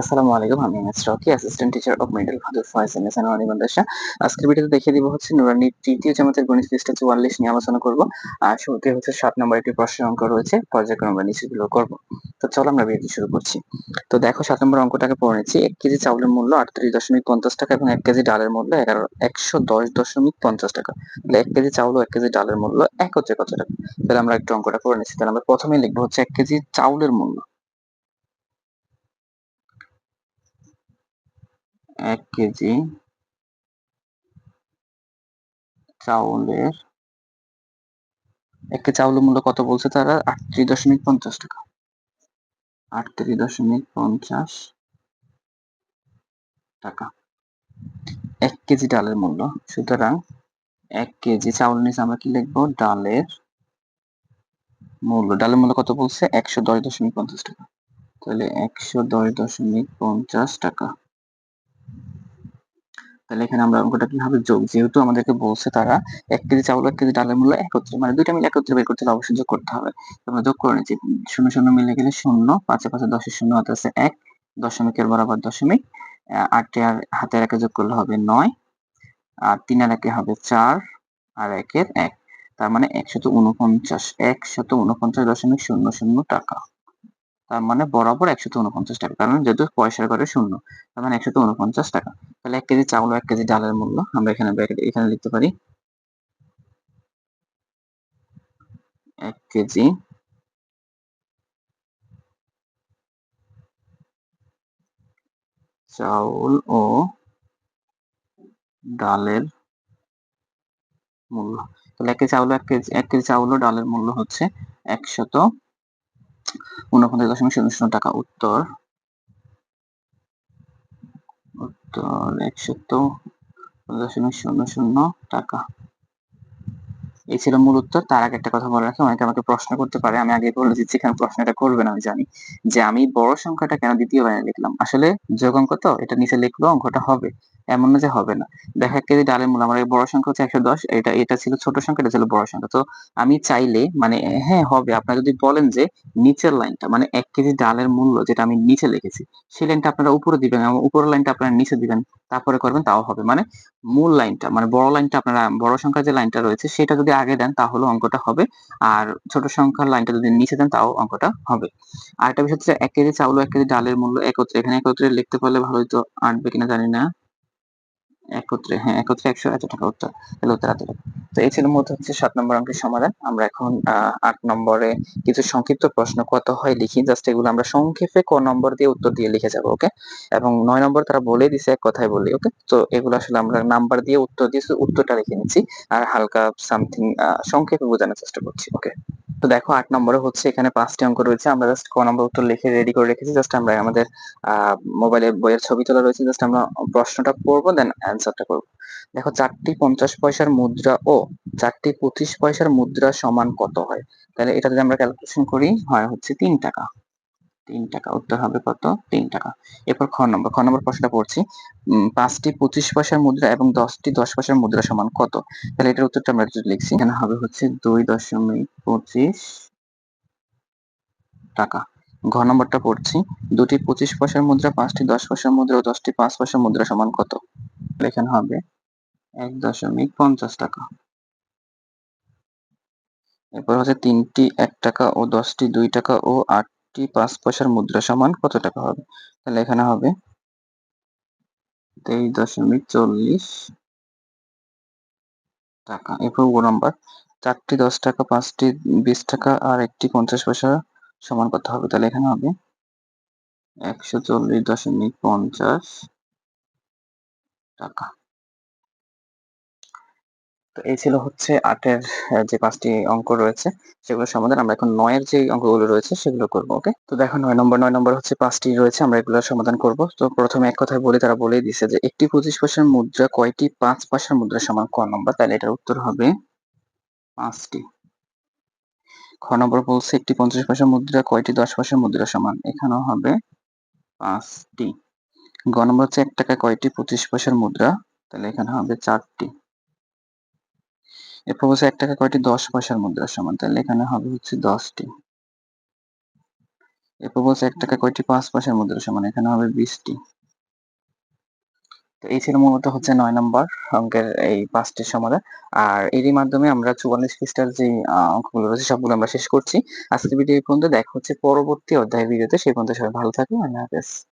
আসসালামু আলাইকুম। আমি S Rocky assistant teacher of middle ফাদুর Faiz M S Anwari মাদ্রাসা আজকের ভিডিওতে দেখিয়ে দিব হচ্ছে নুরানির তৃতীয় জামাতের গণিত পৃষ্ঠা চুয়াল্লিশ নিয়ে আলোচনা করব। আর শুরুতে হচ্ছে সাত নম্বর একটি প্রশ্নের অঙ্ক রয়েছে, পর্যায়ক্রমে আমরা নিচেগুলো করব। তো চলো আমরা ভিডিও শুরু করছি। তো দেখো, সাত নম্বর অঙ্কটাকে পড়ে নিচ্ছি। এক কেজি চাউলের মূল্য আটত্রিশ দশমিক পঞ্চাশ টাকা এবং এক কেজি ডালের মূল্য এগারো, একশো দশ দশমিক পঞ্চাশ টাকা। তাহলে এক কেজি চাউল ও এক কেজি ডালের মূল্য এক হচ্ছে কত টাকা? তাহলে আমরা একটু অঙ্কটা করে নিচ্ছি। তাহলে আমরা প্রথমেই লিখব হচ্ছে এক কেজি চাউলের মূল্য। এক কেজি চাউলের, এক কেজি চাউলের মূল্য কত বলছে তারা? আটত্রিশ দশমিক পঞ্চাশ টাকা। আটত্রিশ দশমিক পঞ্চাশ টাকা। এক কেজি ডালের মূল্য। সুতরাং এক কেজি চাউল নিচে আমরা কি লিখব? ডালের মূল্য। ডালের মূল্য কত বলছে? একশো দশ দশমিক পঞ্চাশ টাকা। তাহলে একশো দশ দশমিক পঞ্চাশ টাকা। তাহলে এখানে আমরা অঙ্কটা কীভাবে যোগ, যেহেতু আমাদেরকে বলছে তারা এক কেজি চাউল, এক কেজি ডালের মূল্য একত্রে মানে দুইটা মিলে একত্রে বের করতে হলে অবশ্যই যোগ করতে হবে। আমরা যোগ করে নিচ্ছি, শূন্য শূন্য মিলে গেলে শূন্য, পাঁচে পাঁচে দশের শূন্য হাতে আছে এক, দশমিকের বরাবর দশমিক আটটি আর হাতের একে যোগ করলে হবে নয়, আর তিন আর একে হবে চার, আর একের এক, তার মানে একশত উনপঞ্চাশ একশত উনপঞ্চাশ দশমিক শূন্য শূন্য টাকা। তার মানে বরাবর একশত উনপঞ্চাশ টাকা। কারণ যেহেতু পয়সার ঘরে শূন্য, তার মানে একশত উনপঞ্চাশ টাকা। তাহলে এক কেজি চাউল এক কেজি ডালের মূল্য আমরা এখানে এখানে লিখতে পারি। এক কেজি চাউল ও ডালের মূল্য। তাহলে এক কেজি চাউল এক কেজি এক কেজি চাউল ও ডালের মূল্য হচ্ছে একশত উনপঞ্চাশ দশমিক শূন্য শূন্য টাকা উত্তর। উত্তর একশত দশমিক শূন্য শূন্য টাকা। এই ছিল মূল উত্তর। তার আগে একটা কথা বলে রাখি অনেকে আমাকে প্রশ্ন করতে পারে। আমি আগে বলে দিচ্ছি এখানে প্রশ্নটা করবে না, আমি জানি। যে আমি বড় সংখ্যাটা কেন দ্বিতীয় লাইনে লিখলাম? আসলে যোগ অঙ্ক তো এটা নিচে লিখলো, অঙ্কটা হবে। এমন না যে হবে না। দেখা কেজি ডালের মূল, আমার বড় সংখ্যা হচ্ছে একশো দশ, এটা এটা ছিল ছোট সংখ্যা, এটা ছিল বড় সংখ্যা। তো আমি চাইলে মানে হ্যাঁ হবে। আপনারা যদি বলেন যে নিচের লাইনটা মানে এক কেজি ডালের মূল্য, যেটা আমি নিচে লিখেছি সেই লাইনটা আপনারা উপরে দিবেন এবং উপরের লাইনটা আপনারা নিচে দিবেন, তারপরে করবেন, তাও হবে। মানে মূল লাইনটা মানে বড় লাইনটা আপনারা, বড় সংখ্যার যে লাইনটা রয়েছে, সেটা যদি আগে দেন তাহলে অঙ্কটা হবে। আর ছোট সংখ্যার লাইনটা যদি নিচে দেন তাও অঙ্কটা হবে। আর একটা বিষয় হচ্ছে এক কেজি চাউল এক কেজি ডালের মূল্য একত্রে। এখানে একত্রে লিখতে পারলে ভালো হতো আটবে কিনা জানি না। একত্রে হ্যাঁ একত্রে একশো এত টাকা উত্তর। তাহলে উত্তর তো এই ছিল মধ্যে হচ্ছে সাত নম্বর অঙ্কের সমাধান। আমরা এখন আট নম্বরে কিছু সংক্ষিপ্ত প্রশ্ন কত হয় লিখি। জাস্ট এগুলো আমরা সংক্ষেপে ক নম্বর দিয়ে উত্তর দিয়ে লিখে যাব ওকে এবং নয় নম্বর তারা বলে দিছে এক কথায় বলি ওকে তো এগুলো আসলে আমরা নাম্বার দিয়ে উত্তর দিয়ে উত্তরটা লিখে নিচ্ছি আর হালকা সামথিং সংক্ষেপে বোঝানোর চেষ্টা করছি ওকে তো দেখো আট নম্বরে হচ্ছে এখানে পাঁচটি অঙ্ক রয়েছে। আমরা জাস্ট ক নম্বর উত্তর লিখে রেডি করে রেখেছি। জাস্ট আমরা আমাদের মোবাইলে বইয়ের ছবি তোলা রয়েছে। জাস্ট আমরা প্রশ্নটা পড়ব দেন অ্যান্সারটা করব। দেখো, চারটি পঞ্চাশ পয়সার মুদ্রা ও চারটি পঁচিশ পয়সার মুদ্রা সমান কত হয়? তাহলে এটা যদি আমরা ক্যালকুলেশন করি, হয় হচ্ছে তিন টাকা। তিন টাকা, উত্তর হবে কত? তিন টাকা। এরপর খ নম্বর খ নম্বর প্রশ্নটা পড়ছি। পাঁচটি পঁচিশ পয়সার মুদ্রা এবং দশটি দশ পয়সার মুদ্রা সমান কত? তাহলে এটার উত্তরটা আমরা যদি লিখছি। এখানে হবে হচ্ছে দুই দশমিক পঁচিশ টাকা। ঘ নম্বরটা পড়ছি। দুটি পঁচিশ পয়সার মুদ্রা, পাঁচটি দশ পয়সার মুদ্রা ও দশটি পাঁচ পয়সার মুদ্রা সমান কত? এখানে হবে এক দশমিক পঞ্চাশ টাকা। এরপর হচ্ছে তিনটি এক টাকা ও দশটি দুই টাকা ও আটটি পাঁচ পয়সার মুদ্রা সমান কত টাকা হবে? তাহলে এখানে হবে তেইশ দশমিক চল্লিশ টাকা। এরপর ও নম্বর, চারটি দশ টাকা, পাঁচটি বিশ টাকা আর একটি পঞ্চাশ পয়সা সমান কত হবে? তাহলে এখানে হবে একশো চল্লিশ দশমিক পঞ্চাশ টাকা। তো এই ছিল হচ্ছে আটের যে পাঁচটি অঙ্ক রয়েছে, সেগুলোর সমাধান। আমরা এখন নয়ের যে অঙ্কগুলো রয়েছে, সেগুলো করব, ওকে? তো দেখো, নয় নম্বর নয় নম্বর হচ্ছে পাঁচটি রয়েছে, আমরা এগুলোর সমাধান করব। তো প্রথমে এক কথায় বলি, তারা বলেই দিছে যে একটি পঁচিশ পয়সার মুদ্রা কয়টি? পাঁচ পয়সার মুদ্রা সমান ক নম্বর। তাহলে এটার উত্তর হবে পাঁচটি। খ নম্বর বলছে, একটি পঞ্চাশ পয়সার মুদ্রা কয়টি? দশ পয়সার মুদ্রা সমান। এখানেও হবে পাঁচটি। গ নম্বর হচ্ছে, এক টাকা কয়টি? পঁচিশ পয়সার মুদ্রা। তাহলে এখানে হবে চারটি। এরপর বলছে এক টাকা কয়টি? দশ পয়সার মুদ্রা সমান। তাহলে এখানে হবে হচ্ছে দশটি। এরপর বলছে এক টাকা কয়টি? পাঁচ পয়সার মুদ্রা সমান। এখানে হবে বিশটি। তো এই ছিল মূলত হচ্ছে নয় নম্বর অঙ্কের এই পাঁচটি সমাধান। আর এরই মাধ্যমে আমরা চুয়াল্লিশ পৃষ্ঠার যে অঙ্কগুলো রয়েছে, সবগুলো আমরা শেষ করছি। আজকের ভিডিও পর্যন্ত। দেখা হচ্ছে পরবর্তী অধ্যায়ের ভিডিওতে। সেই পর্যন্ত সবাই ভালো থাকবেন। আল্লাহ হাফেজ।